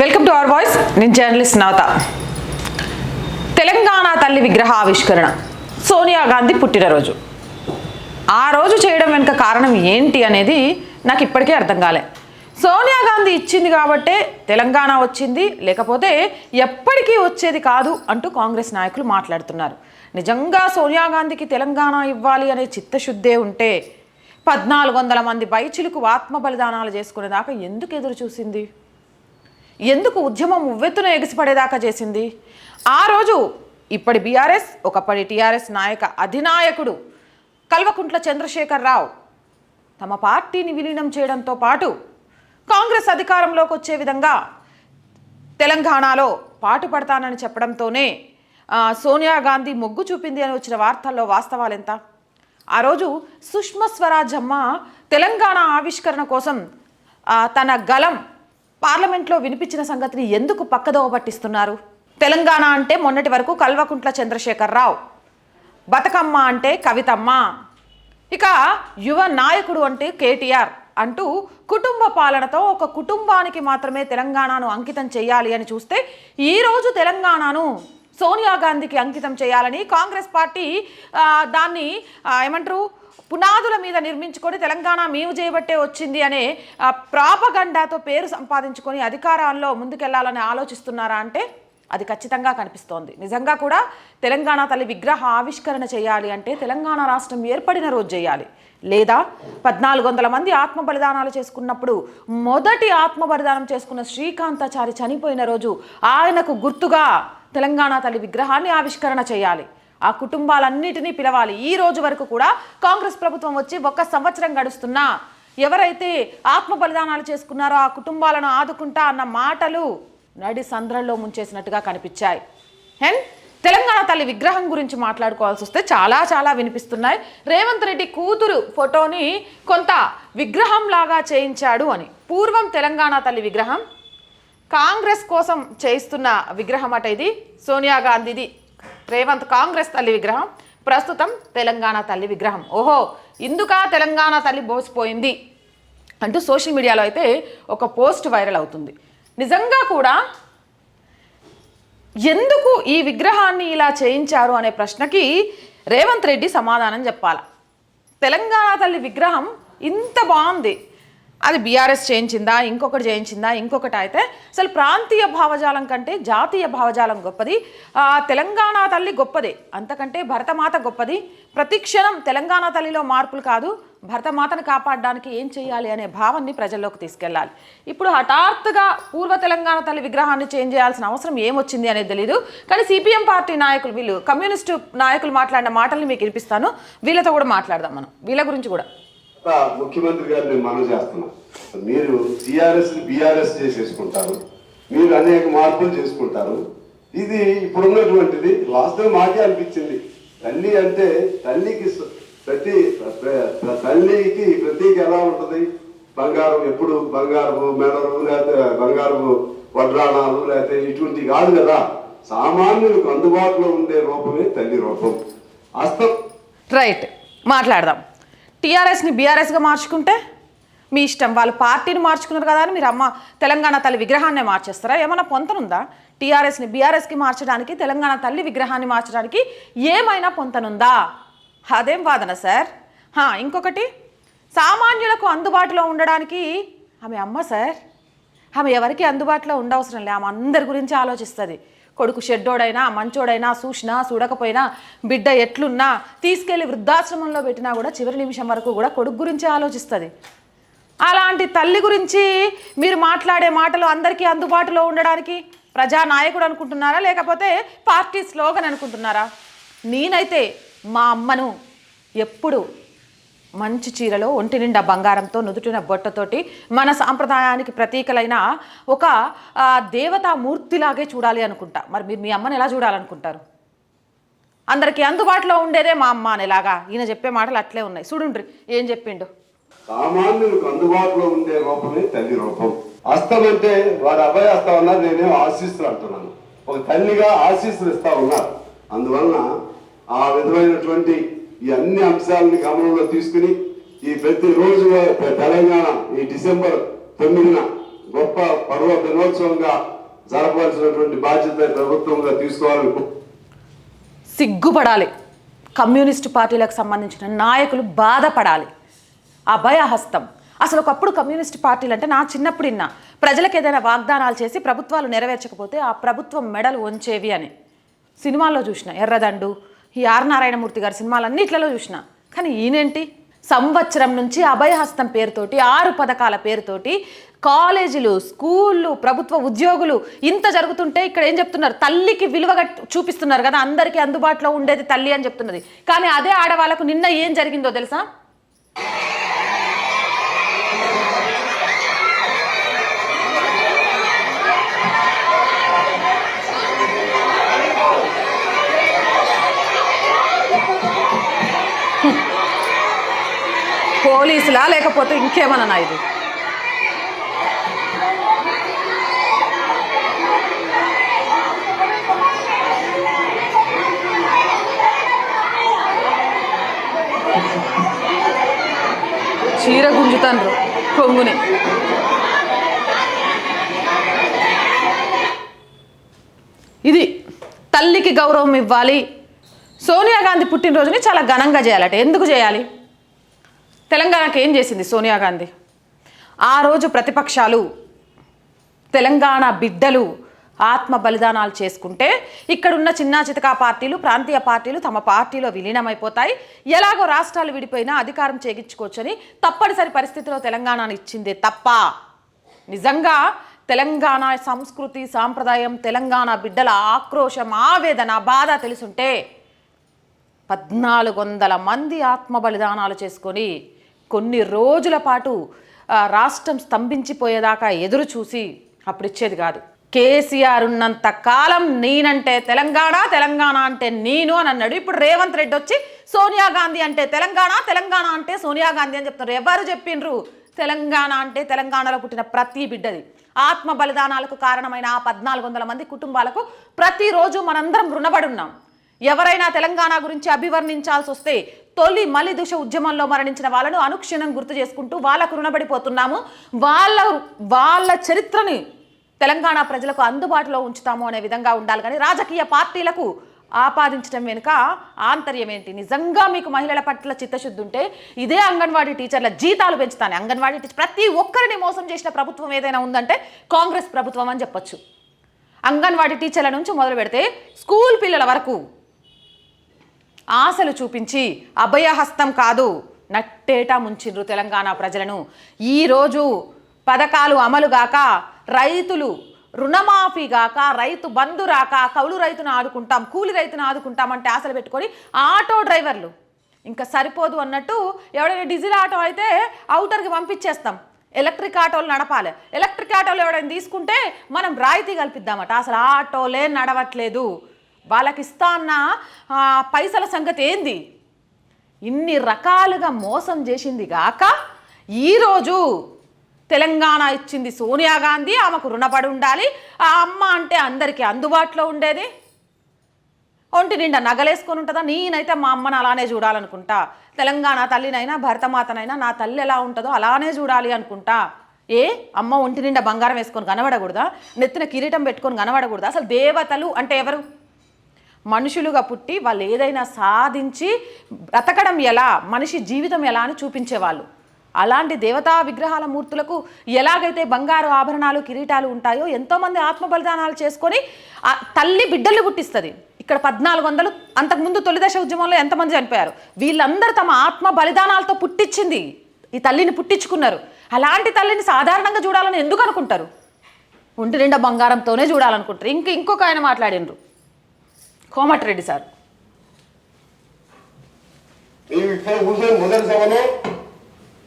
Welcome to our voice నేను journalist Navatha. Telangana తల్లి విగ్రహ ఆవిష్కరణ. సోనియా గాంధీ పుట్టినరోజు. ఆ రోజు చేయడం వెనుక కారణం ఏంటి అనేది నాకు ఇప్పటికే అర్థం కాలే. సోనియా గాంధీ ఇచ్చింది కాబట్టే తెలంగాణ వచ్చింది లేకపోతే ఎప్పటికీ వచ్చేది కాదు అంటూ కాంగ్రెస్ నాయకులు మాట్లాడుతున్నారు. నిజంగా సోనియా గాంధీకి తెలంగాణ ఇవ్వాలి అనే చిత్తశుద్ధే ఉంటే పద్నాలుగు వందల మంది బైచిలకు ఆత్మ బలిదానాలు చేసుకునేదాకా ఎందుకు ఎదురు చూసింది? ఎందుకు ఉద్యమం ఉవ్వెత్తున ఎగిసిపడేదాకా చేసింది? ఆ రోజు ఇప్పటి బీఆర్ఎస్ ఒకప్పటి టీఆర్ఎస్ నాయక అధినాయకుడు కల్వకుంట్ల చంద్రశేఖర్ రావు తమ పార్టీని విలీనం చేయడంతో పాటు కాంగ్రెస్ అధికారంలోకి వచ్చే విధంగా తెలంగాణలో పాటుపడతానని చెప్పడంతోనే సోనియా గాంధీ మొగ్గు చూపింది అని వచ్చిన వార్తల్లో వాస్తవాలెంత ఆ రోజు సుష్మా స్వరాజ్ అమ్మ తెలంగాణ ఆవిష్కరణ కోసం తన గలం పార్లమెంట్లో వినిపించిన సంగతిని ఎందుకు పక్కదోవ పట్టిస్తున్నారు? తెలంగాణ అంటే మొన్నటి వరకు కల్వకుంట్ల చంద్రశేఖర్ రావు బతుకమ్మ అంటే కవితమ్మ. ఇక యువ నాయకుడు అంటే కేటీఆర్ అంటూ కుటుంబ పాలనతో ఒక కుటుంబానికి మాత్రమే తెలంగాణను అంకితం చేయాలి అని చూస్తే ఈరోజు తెలంగాణను సోనియా గాంధీకి అంకితం చేయాలని కాంగ్రెస్ పార్టీ దాన్ని ఏమంటారు పునాదుల మీద నిర్మించుకొని తెలంగాణ మేము చేయబట్టే వచ్చింది అనే ప్రాపగండాతో పేరు సంపాదించుకొని అధికారాల్లో ముందుకెళ్ళాలని ఆలోచిస్తున్నారా అంటే అది ఖచ్చితంగా కనిపిస్తోంది. నిజంగా కూడా తెలంగాణ తల్లి విగ్రహ ఆవిష్కరణ చేయాలి అంటే తెలంగాణ రాష్ట్రం ఏర్పడిన రోజు చేయాలి. లేదా పద్నాలుగు వందల మంది ఆత్మ బలిదానాలు చేసుకున్నప్పుడు మొదటి ఆత్మ బలిదానం చేసుకున్న శ్రీకాంతాచారి చనిపోయిన రోజు ఆయనకు గుర్తుగా తెలంగాణ తల్లి విగ్రహాన్ని ఆవిష్కరణ చేయాలి. ఆ కుటుంబాలన్నిటినీ పిలవాలి. ఈ రోజు వరకు కూడా కాంగ్రెస్ ప్రభుత్వం వచ్చి ఒక్క సంవత్సరం గడుస్తున్నా ఎవరైతే ఆత్మ బలిదానాలు చేసుకున్నారో ఆ కుటుంబాలను ఆదుకుంటా అన్న మాటలు నడి సంద్రంలో ముంచేసినట్టుగా కనిపించాయి. అండ్ తెలంగాణ తల్లి విగ్రహం గురించి మాట్లాడుకోవాల్సి వస్తే చాలా చాలా వినిపిస్తున్నాయి. రేవంత్ రెడ్డి కూతురు ఫోటోని కొంత విగ్రహంలాగా చేయించాడు అని. పూర్వం తెలంగాణ తల్లి విగ్రహం కాంగ్రెస్ కోసం చేయిస్తున్న విగ్రహం అట ఇది. సోనియా గాంధీది రేవంత్ కాంగ్రెస్ తల్లి విగ్రహం. ప్రస్తుతం తెలంగాణ తల్లి విగ్రహం. ఓహో ఇందుక తెలంగాణ తల్లి బోసిపోయింది అంటూ సోషల్ మీడియాలో అయితే ఒక పోస్ట్ వైరల్ అవుతుంది. నిజంగా కూడా ఎందుకు ఈ విగ్రహాన్ని ఇలా చేయించారు అనే ప్రశ్నకి రేవంత్ రెడ్డి సమాధానం చెప్పాల. తెలంగాణ తల్లి విగ్రహం ఇంత బాగుంది. అది బీఆర్ఎస్ చేయించిందా ఇంకొకటి చేయించిందా ఇంకొకటి అయితే అసలు ప్రాంతీయ భావజాలం కంటే జాతీయ భావజాలం గొప్పది. తెలంగాణ తల్లి గొప్పది. అంతకంటే భరతమాత గొప్పది. ప్రతి క్షణం తెలంగాణ తల్లిలో మార్పులు కాదు. భరతమాతను కాపాడడానికి ఏం చేయాలి అనే భావాన్ని ప్రజల్లోకి తీసుకెళ్ళాలి. ఇప్పుడు హఠాత్తుగా పూర్వ తెలంగాణ తల్లి విగ్రహాన్ని చేంజ్ చేయాల్సిన అవసరం ఏమొచ్చింది అనేది తెలియదు కానీ సిపిఎం పార్టీ నాయకులు వీళ్ళు కమ్యూనిస్టు నాయకులు మాట్లాడిన మాటల్ని మీకు వినిపిస్తాను. వీళ్ళతో కూడా మాట్లాడదాం మనం. వీళ్ళ గురించి కూడా. ముఖ్యమంత్రి గారు నేను చేస్తున్నాం. మీరు టీఆర్ఎస్ బీఆర్ఎస్ చేసేసుకుంటారు. మీరు అనేక మార్పులు చేసుకుంటారు. ఇది ఇప్పుడున్నటువంటిది. లాస్ట్ టైం మాకే అనిపించింది. తల్లి అంటే తల్లికి ప్రతి తల్లికి ప్రతీక ఎలా ఉంటుంది? బంగారం ఎప్పుడు? బంగారము మెడలు లేకపోతే బంగారము వడ్రాణాలు లేకపోతే ఇటువంటి కాదు కదా. సామాన్యులకు అందుబాటులో ఉండే రూపమే తల్లి రూపం. అస్తం. రైట్ మాట్లాడదాం. టీఆర్ఎస్ని బీఆర్ఎస్గా మార్చుకుంటే మీ ఇష్టం. వాళ్ళు పార్టీని మార్చుకున్నారు కదా అని మీరు అమ్మ తెలంగాణ తల్లి విగ్రహాన్నే మార్చేస్తారా? ఏమైనా పొంతనుందా? టీఆర్ఎస్ని బీఆర్ఎస్కి మార్చడానికి తెలంగాణ తల్లి విగ్రహాన్ని మార్చడానికి ఏమైనా పొంతనుందా? అదేం వాదన సార్? ఇంకొకటి. సామాన్యులకు అందుబాటులో ఉండడానికి ఆమె అమ్మ సార్. ఆమె ఎవరికి అందుబాటులో ఉండవసరం లే. ఆమె అందరి గురించి ఆలోచిస్తుంది. కొడుకు షెడ్డోడైనా మంచోడైనా చూసినా చూడకపోయినా బిడ్డ ఎట్లున్నా తీసుకెళ్ళి వృద్ధాశ్రమంలో పెట్టినా కూడా చివరి నిమిషం వరకు కూడా కొడుకు గురించి ఆలోచిస్తుంది. అలాంటి తల్లి గురించి మీరు మాట్లాడే మాటలు అందరికీ అందుబాటులో ఉండడానికి ప్రజానాయకుడు అనుకుంటున్నారా? లేకపోతే పార్టీ స్లోగన్ అనుకుంటున్నారా? నేనైతే మా అమ్మను ఎప్పుడు మంచి చీరలో ఒంటి నిండా బంగారంతో నుదుటిన బొట్టతోటి మన సాంప్రదాయానికి ప్రతీకలైన ఒక దేవతామూర్తిలాగే చూడాలి అనుకుంటా. మరి మీరు మీ అమ్మని ఎలా చూడాలనుకుంటారు? అందరికీ అందుబాటులో ఉండేదే మా అమ్మ అనేలాగా ఈయన చెప్పే మాటలు అట్లే ఉన్నాయి. చూడుండ్రి ఏం చెప్పిండు? సామాన్యులకు అందుబాటులో ఉండే రూపమే తల్లి రూపం. అస్తం అంటే వాడు అభయ అస్తం అన్నారు నేనేం ఆశీస్సులు అంటున్నాను. ఒక తల్లిగా ఆశీస్సులు ఇస్తా ఉన్నారు. అందువలన ఆ విధమైనటువంటి ఈ అన్ని అంశాలను గమనంలో తీసుకుని ఈ ప్రతి రోజు తెలంగాణ ఈ డిసెంబర్ తొమ్మిదిన గొప్ప పర్వ దినోత్సవంగా జరపవలసినటువంటి బాధ్యత ప్రభుత్వంగా తీసుకోవాలని సిగ్గుపడాలి. కమ్యూనిస్టు పార్టీలకు సంబంధించిన నాయకులు బాధపడాలి. అభయహస్తం. అసలు ఒకప్పుడు కమ్యూనిస్ట్ పార్టీలు అంటే నా చిన్నప్పుడు ఇన్నా ప్రజలకు ఏదైనా వాగ్దానాలు చేసి ప్రభుత్వాలు నెరవేర్చకపోతే ఆ ప్రభుత్వం మెడలు వంచేవి అని. సినిమాల్లో చూసిన ఎర్రదండు ఈ ఆర్ నారాయణమూర్తి గారి సినిమాలన్నిట్లలో చూసిన. కానీ ఈయనేంటి? సంవత్సరం నుంచి అభయహస్తం పేరుతోటి ఆరు పథకాల పేరుతోటి కాలేజీలు స్కూళ్ళు ప్రభుత్వ ఉద్యోగులు ఇంత జరుగుతుంటే ఇక్కడ ఏం చెప్తున్నారు? తల్లికి విలువగా చూపిస్తున్నారు కదా అందరికీ అందుబాటులో ఉండేది తల్లి అని చెప్తున్నది. కానీ అదే ఆడవాళ్ళకు నిన్న ఏం జరిగిందో తెలుసా? పోలీసులా లేకపోతే ఇంకేమన్నా ఇది? చీర గుంజుతాన్రు కొంగుని. ఇది తల్లికి గౌరవం ఇవ్వాలి. సోనియా గాంధీ పుట్టినరోజుని చాలా ఘనంగా చేయాలట. ఎందుకు చేయాలి? తెలంగాణకి ఏం చేసింది సోనియా గాంధీ? ఆ రోజు ప్రతిపక్షాలు తెలంగాణ బిడ్డలు ఆత్మ బలిదానాలు చేసుకుంటే ఇక్కడున్న చిన్న చితకా పార్టీలు ప్రాంతీయ పార్టీలు తమ పార్టీలో విలీనమైపోతాయి. ఎలాగో రాష్ట్రాలు విడిపోయినా అధికారం చేగించుకోవచ్చని తప్పనిసరి పరిస్థితిలో తెలంగాణను ఇచ్చిందే తప్ప నిజంగా తెలంగాణ సంస్కృతి సాంప్రదాయం తెలంగాణ బిడ్డల ఆక్రోశం ఆవేదన బాధ తెలుసుంటే పద్నాలుగు వందల మంది ఆత్మ బలిదానాలు చేసుకొని కొన్ని రోజుల పాటు రాష్ట్రం స్తంభించిపోయేదాకా ఎదురు చూసి అప్పుడు ఇచ్చేది కాదు. కేసీఆర్ ఉన్నంత కాలం నేనంటే తెలంగాణ తెలంగాణ అంటే నేను అని అన్నాడు. ఇప్పుడు రేవంత్ రెడ్డి వచ్చి సోనియా గాంధీ అంటే తెలంగాణ తెలంగాణ అంటే సోనియా గాంధీ అని చెప్తున్నారు. ఎవరు చెప్పిండ్రు తెలంగాణ అంటే తెలంగాణలో పుట్టిన ప్రతి బిడ్డది. ఆత్మ బలిదానాలకు కారణమైన ఆ పద్నాలుగు వందల మంది కుటుంబాలకు ప్రతిరోజు మనందరం రుణపడి ఉన్నాం. ఎవరైనా తెలంగాణ గురించి అభివర్ణించాల్సి వస్తే తొలి మలి ఉద్యమంలో మరణించిన వాళ్ళను అనుక్షణం గుర్తు చేసుకుంటూ వాళ్ళకు రుణపడిపోతున్నాము. వాళ్ళ వాళ్ళ చరిత్రని తెలంగాణ ప్రజలకు అందుబాటులో ఉంచుతాము అనే విధంగా ఉండాలి. కానీ రాజకీయ పార్టీలకు ఆపాదించడం వెనుక ఆంతర్యం ఏంటి? నిజంగా మీకు మహిళల పట్ల చిత్తశుద్ధి ఉంటే ఇదే అంగన్వాడీ టీచర్ల జీతాలు పెంచుతాను. అంగన్వాడీ టీచర్ ప్రతి ఒక్కరిని మోసం చేసిన ప్రభుత్వం ఏదైనా ఉందంటే కాంగ్రెస్ ప్రభుత్వం అని చెప్పొచ్చు. అంగన్వాడీ టీచర్ల నుంచి మొదలు పెడితే స్కూల్ పిల్లల వరకు ఆశలు చూపించి అభయహస్తం కాదు నట్టేటా ముంచిండ్రు తెలంగాణ ప్రజలను. ఈరోజు పథకాలు అమలుగాక రైతులు రుణమాఫీ గాక రైతు బంధు రాక కౌలు రైతును ఆదుకుంటాం కూలి రైతును ఆదుకుంటాం అంటే ఆశలు పెట్టుకొని ఆటో డ్రైవర్లు. ఇంకా సరిపోదు అన్నట్టు ఎవడైనా డీజిల్ ఆటో అయితే అవుటర్కి పంపించేస్తాం. ఎలక్ట్రిక్ ఆటోలు నడపాలి. ఎలక్ట్రిక్ ఆటోలు ఎవడైనా తీసుకుంటే మనం రాయితీ కల్పిద్దామట. అసలు ఆటోలే నడవట్లేదు. వాళ్ళకి ఇస్తా అన్న పైసల సంగతి ఏంది? ఇన్ని రకాలుగా మోసం చేసింది గాక ఈరోజు తెలంగాణ ఇచ్చింది సోనియా గాంధీ ఆమెకు రుణపడి ఉండాలి ఆ అమ్మ అంటే అందరికీ అందుబాటులో ఉండేది. ఒంటి నిండా నగలేసుకొని ఉంటుందా? నేనైతే మా అమ్మని అలానే చూడాలనుకుంటా. తెలంగాణ తల్లినైనా భరతమాతనైనా నా తల్లి ఎలా ఉంటుందో అలానే చూడాలి అనుకుంటా. ఏ? అమ్మ ఒంటి నిండా బంగారం వేసుకొని కనబడకూడదా? నెత్తిన కిరీటం పెట్టుకొని కనబడకూడదా? అసలు దేవతలు అంటే ఎవరు? మనుషులుగా పుట్టి వాళ్ళు ఏదైనా సాధించి బ్రతకడం ఎలా మనిషి జీవితం ఎలా అని చూపించేవాళ్ళు. అలాంటి దేవతా విగ్రహాల మూర్తులకు ఎలాగైతే బంగారు ఆభరణాలు కిరీటాలు ఉంటాయో ఎంతోమంది ఆత్మ బలిదానాలు చేసుకొని ఆ తల్లి బిడ్డలు పుట్టిస్తుంది. ఇక్కడ పద్నాలుగు వందలు అంతకుముందు తొలి దశ ఉద్యమంలో ఎంతమంది చనిపోయారు? వీళ్ళందరూ తమ ఆత్మ బలిదానాలతో పుట్టించింది ఈ తల్లిని పుట్టించుకున్నారు. అలాంటి తల్లిని సాధారణంగా చూడాలని ఎందుకు అనుకుంటారు? ఒంటి నిండా బంగారంతోనే చూడాలనుకుంటారు. ఇంక ఇంకొక ఆయన మాట్లాడినరు. కోమటిరెడ్డి సార్. మొదటి సభలో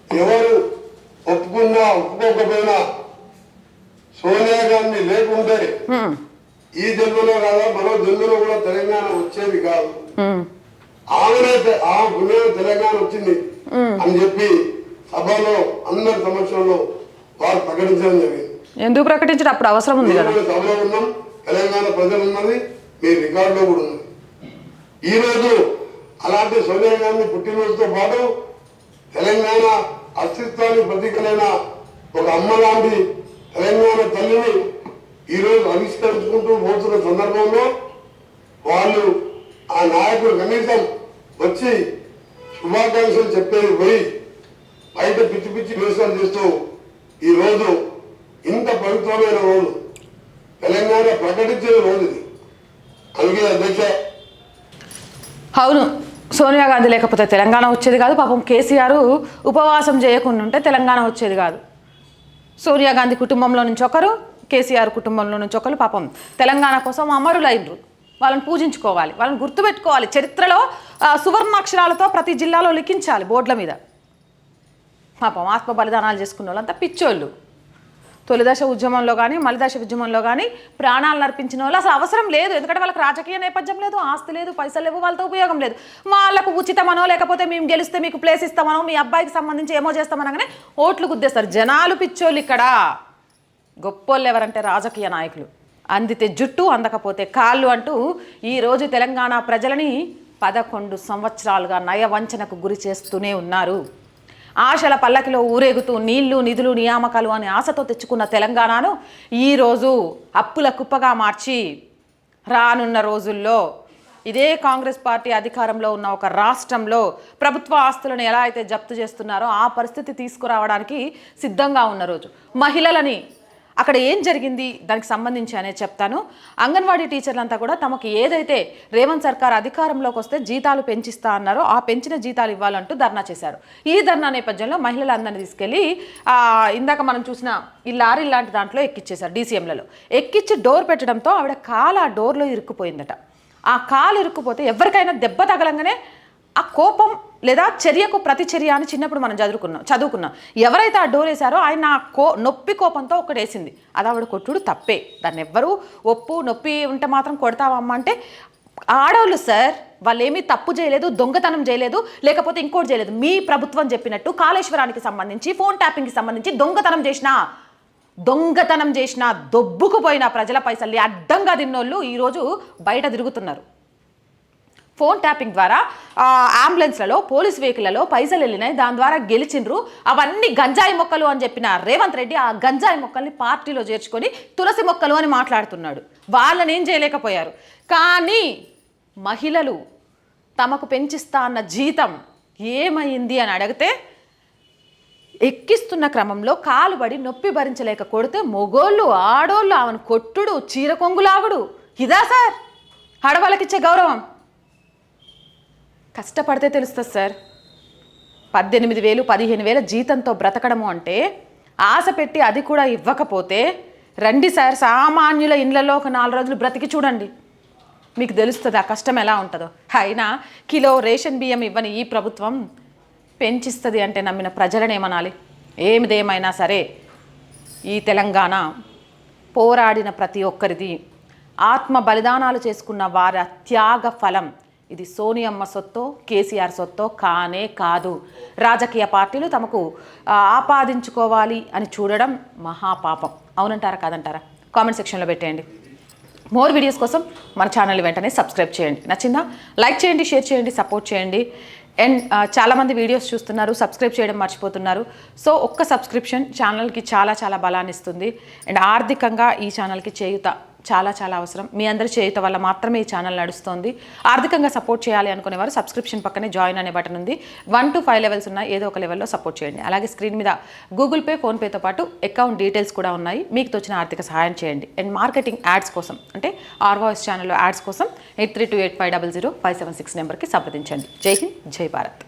ఎవరు ఒప్పుకున్నా ఒప్పుకోకపోయినా సోనియా గాంధీ లేకుంటే ఈ జన్మలో కాదా మరో జన్మలో కూడా తెలంగాణ వచ్చేది కాదు. ఆమెనే ఆ పుణ్యం తెలంగాణ వచ్చింది అని చెప్పి సభలో అందరి సమక్షంలో వారు ప్రకటించడం జరిగింది. ఎందుకు ప్రకటించడం? అప్పుడు అవసరం ఉంది కదా. సభలో ఉన్నాం తెలంగాణ ప్రజలు ఉన్నది మీ రికార్డులో కూడా ఉంది. ఈ రోజు అలాంటి సోనియా గాంధీ పుట్టినరోజుతో పాటు తెలంగాణ అస్తిత్వానికి ప్రతీకలైన ఒక అమ్మ లాంటి తెలంగాణ తల్లిని ఈరోజు ఆవిష్కరించుకుంటూ పోతున్న సందర్భంలో వాళ్ళు ఆ నాయకుడు కనీసం వచ్చి శుభాకాంక్షలు చెప్పేది పోయి బయట పిచ్చి పిచ్చి వేషాలు చేస్తూ ఈ రోజు ఇంత పవిత్రమైన రోజు. తెలంగాణ ప్రకటించిన రోజు ఇది అధ్యక్ష అవును సోనియా గాంధీ లేకపోతే తెలంగాణ వచ్చేది కాదు. పాపం కేసీఆర్ ఉపవాసం చేయకుండా ఉంటే తెలంగాణ వచ్చేది కాదు. సోనియా గాంధీ కుటుంబంలో నుంచి ఒకరు కేసీఆర్ కుటుంబంలో నుంచి ఒకరు పాపం తెలంగాణ కోసం అమరులైనరు. వాళ్ళని పూజించుకోవాలి వాళ్ళని గుర్తుపెట్టుకోవాలి. చరిత్రలో సువర్ణాక్షరాలతో ప్రతి జిల్లాలో లిఖించాలి బోర్డుల మీద. పాపం ఆత్మ బలిదానాలు చేసుకున్న వాళ్ళంతా పిచ్చోళ్ళు. తొలిదశ ఉద్యమంలో కానీ మలిదశ ఉద్యమంలో కానీ ప్రాణాలను అర్పించిన వాళ్ళు అసలు అవసరం లేదు. ఎందుకంటే వాళ్ళకి రాజకీయ నేపథ్యం లేదు ఆస్తి లేదు పైసలు లేవు వాళ్ళతో ఉపయోగం లేదు. వాళ్ళకు ఉచితమనో లేకపోతే మేము గెలిస్తే మీకు ప్లేస్ ఇస్తామనో మీ అబ్బాయికి సంబంధించి ఏమో చేస్తామనగానే ఓట్లు గుద్దేస్తారు. జనాలు పిచ్చోళ్ళు ఇక్కడ. గొప్పోళ్ళు ఎవరంటే రాజకీయ నాయకులు. అందితే జుట్టు అందకపోతే కాళ్ళు అంటూ ఈరోజు తెలంగాణ ప్రజలని పదకొండు సంవత్సరాలుగా నయవంచనకు గురి చేస్తూనే ఉన్నారు. ఆశల పల్లకిలో ఊరేగుతూ నీళ్ళు నిధులు నియామకాలు అనే ఆశతో తెచ్చుకున్న తెలంగాణను ఈరోజు అప్పుల కుప్పగా మార్చి రానున్న రోజుల్లో ఇదే కాంగ్రెస్ పార్టీ అధికారంలో ఉన్న ఒక రాష్ట్రంలో ప్రభుత్వ ఆస్తులను ఎలా అయితే జప్తు చేస్తున్నారో ఆ పరిస్థితి తీసుకురావడానికి సిద్ధంగా ఉన్న రోజు. మహిళలని అక్కడ ఏం జరిగింది దానికి సంబంధించి అనేది చెప్తాను. అంగన్వాడీ టీచర్లంతా కూడా తమకు ఏదైతే రేవంత్ సర్కార్ అధికారంలోకి వస్తే జీతాలు పెంచిస్తా అన్నారో ఆ పెంచిన జీతాలు ఇవ్వాలంటూ ధర్నా చేశారు. ఈ ధర్నా నేపథ్యంలో మహిళలందరినీ తీసుకెళ్ళి ఇందాక మనం చూసిన ఈ లారీ లాంటి దాంట్లో ఎక్కిచ్చేశారు డీసీఎంలలో. ఎక్కిచ్చి డోర్ పెట్టడంతో ఆవిడ కాలు ఆ డోర్లో ఇరుక్కుపోయిందట. ఆ కాలు ఇరుక్కుపోతే ఎవరికైనా దెబ్బ తగలంగానే ఆ కోపం లేదా చర్యకు ప్రతిచర్య అని చిన్నప్పుడు మనం చదువుకున్నాం చదువుకున్నాం. ఎవరైతే ఆ డోర్ వేశారో ఆయన కో నొప్పి కోపంతో ఒకటి వేసింది. అది ఆవిడ కొట్టుడు తప్పే. దాన్ని ఎవ్వరూ ఒప్పు నొప్పి ఉంటే మాత్రం కొడతావమ్మా అంటే ఆడవాళ్ళు సార్ వాళ్ళు ఏమీ తప్పు చేయలేదు దొంగతనం చేయలేదు లేకపోతే ఇంకోటి చేయలేదు. మీ ప్రభుత్వం చెప్పినట్టు కాళేశ్వరానికి సంబంధించి ఫోన్ ట్యాపింగ్కి సంబంధించి దొంగతనం చేసిన దొంగతనం చేసిన దొబ్బుకుపోయిన ప్రజల పైసల్ని అడ్డంగా తిన్నోళ్ళు ఈరోజు బయట తిరుగుతున్నారు. ఫోన్ ట్యాపింగ్ ద్వారా అంబులెన్స్లలో పోలీస్ వెహికల్లలో పైసలు వెళ్ళినాయి. దాని ద్వారా గెలిచిండ్రు. అవన్నీ గంజాయి మొక్కలు అని చెప్పిన రేవంత్ రెడ్డి ఆ గంజాయి మొక్కల్ని పార్టీలో చేర్చుకొని తులసి మొక్కలు అని మాట్లాడుతున్నాడు. వాళ్ళని ఏం చేయలేకపోయారు. కానీ మహిళలు తమకు పెంచిస్తా అన్న జీతం ఏమైంది అని అడిగితే ఎక్కిస్తున్న క్రమంలో కాలుబడి నొప్పి భరించలేక కొడితే మొగోళ్ళు ఆడోళ్ళు ఆమెను కొట్టుడు చీర కొంగులాగుడు. ఇదా సార్? ఆడవాళ్ళకిచ్చే గౌరవం. కష్టపడితే తెలుస్తుంది సార్. పద్దెనిమిది వేలు పదిహేను వేల జీతంతో బ్రతకడము అంటే ఆశ పెట్టి అది కూడా ఇవ్వకపోతే రండి సార్ సామాన్యుల ఇళ్ళలో ఒక నాలుగు రోజులు బ్రతికి చూడండి. మీకు తెలుస్తుంది ఆ కష్టం ఎలా ఉంటుందో. అయినా కిలో రేషన్ బియ్యం ఇవ్వని ఈ ప్రభుత్వం పెంచిస్తుంది అంటే నమ్మిన ప్రజలనేమనాలి ఏమిదేమైనా సరే ఈ తెలంగాణ పోరాడిన ప్రతి ఒక్కరిది ఆత్మ బలిదానాలు చేసుకున్న వారి త్యాగ ఫలం. ఇది సోనియమ్మ సొత్తో కేసీఆర్ సొత్తో కానే కాదు. రాజకీయ పార్టీలు తమకు ఆపాదించుకోవాలి అని చూడడం మహాపాపం. అవునంటారా కాదంటారా? కామెంట్ సెక్షన్లో పెట్టేయండి. మోర్ వీడియోస్ కోసం మన ఛానల్ వెంటనే సబ్స్క్రైబ్ చేయండి. నచ్చిందా? లైక్ చేయండి షేర్ చేయండి సపోర్ట్ చేయండి. అండ్ చాలామంది వీడియోస్ చూస్తున్నారు సబ్స్క్రైబ్ చేయడం మర్చిపోతున్నారు. సో ఒక్క సబ్స్క్రిప్షన్ ఛానల్కి చాలా చాలా బలాన్ని ఇస్తుంది అండ్ ఆర్థికంగా ఈ ఛానల్కి చేయుత చాలా చాలా అవసరం. మీ అందరి చేయుత వల్ల మాత్రమే ఈ ఛానల్ నడుస్తోంది. ఆర్థికంగా సపోర్ట్ చేయాలి అనుకునేవారు సబ్స్క్రిప్షన్ పక్కనే జాయిన్ అనే బటన్ ఉంది. వన్ టు ఫైవ్ లెవెల్స్ ఉన్నాయి ఏదో ఒక లెవెల్లో సపోర్ట్ చేయండి. అలాగే స్క్రీన్ మీద గూగుల్ పే ఫోన్పేతో పాటు అకౌంట్ డీటెయిల్స్ కూడా ఉన్నాయి. మీకు తోచిన ఆర్థిక సహాయం చేయండి. అండ్ మార్కెటింగ్ యాడ్స్ కోసం అంటే ఆర్వాయిస్ ఛానల్లో యాడ్స్ కోసం eight three two eight five double zero five seven six నెంబర్కి సంప్రదించండి. జై హింద్ జై భారత్.